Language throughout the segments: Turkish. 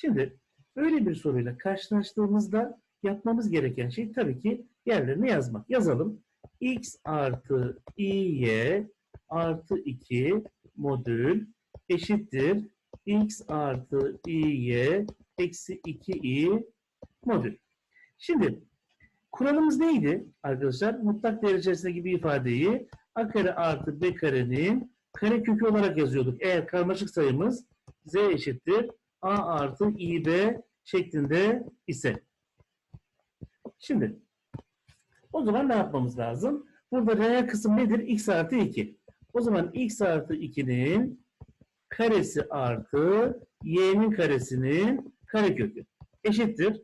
Şimdi böyle bir soruyla karşılaştığımızda yapmamız gereken şey tabii ki yerlerine yazmak. Yazalım. x artı y artı 2 modül eşittir x artı y eksi 2i modül. Şimdi kuralımız neydi arkadaşlar? Mutlak değer içerisindeki bir ifadeyi a kare artı b karenin kare kökü olarak yazıyorduk. Eğer karmaşık sayımız z eşittir a artı ib şeklinde ise. Şimdi o zaman ne yapmamız lazım? Burada reel kısım nedir? x artı 2. O zaman x artı 2'nin karesi artı y'nin karesinin karekökü eşittir.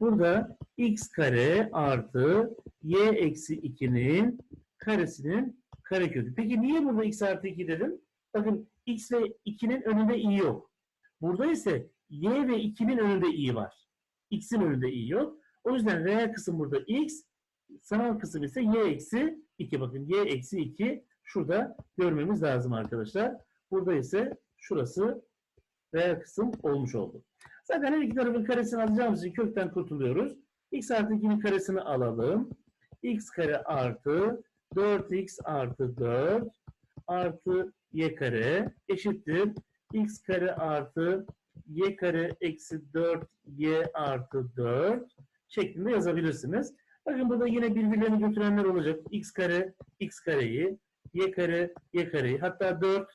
Burada x kare artı y eksi 2'nin karesinin karekökü. Peki niye burada x artı 2 dedim? Bakın x ve 2'nin önünde i yok. Burada ise y ve 2'nin önünde i var. x'in önünde i yok. O yüzden reel kısım burada x, sanal kısım ise y eksi 2. Bakın y eksi 2 şurada görmemiz lazım arkadaşlar. Burada ise şurası reel kısım olmuş oldu. Zaten her iki tarafın karesini alacağımız için kökten kurtuluyoruz. x artı 2'nin karesini alalım. x kare artı 4x artı 4 artı y kare eşittir. X kare artı y kare eksi 4y artı 4 şeklinde yazabilirsiniz. Bakın burada yine birbirlerini götürenler olacak. x kare x kareyi, y kare y kareyi hatta 4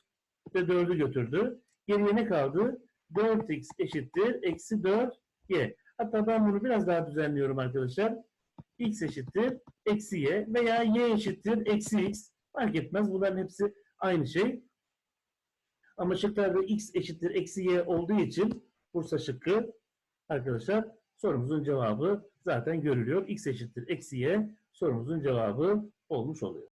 ve 4'ü götürdü. Geriye ne kaldı? 4x eşittir eksi 4y. Hatta ben bunu biraz daha düzenliyorum arkadaşlar. x eşittir eksi y veya y eşittir eksi x. Fark etmez. Bunların hepsi aynı şey. Ama şıklarda x eşittir eksi y olduğu için Bursa şıkkı arkadaşlar sorumuzun cevabı zaten görülüyor. x eşittir eksi y sorumuzun cevabı olmuş oluyor.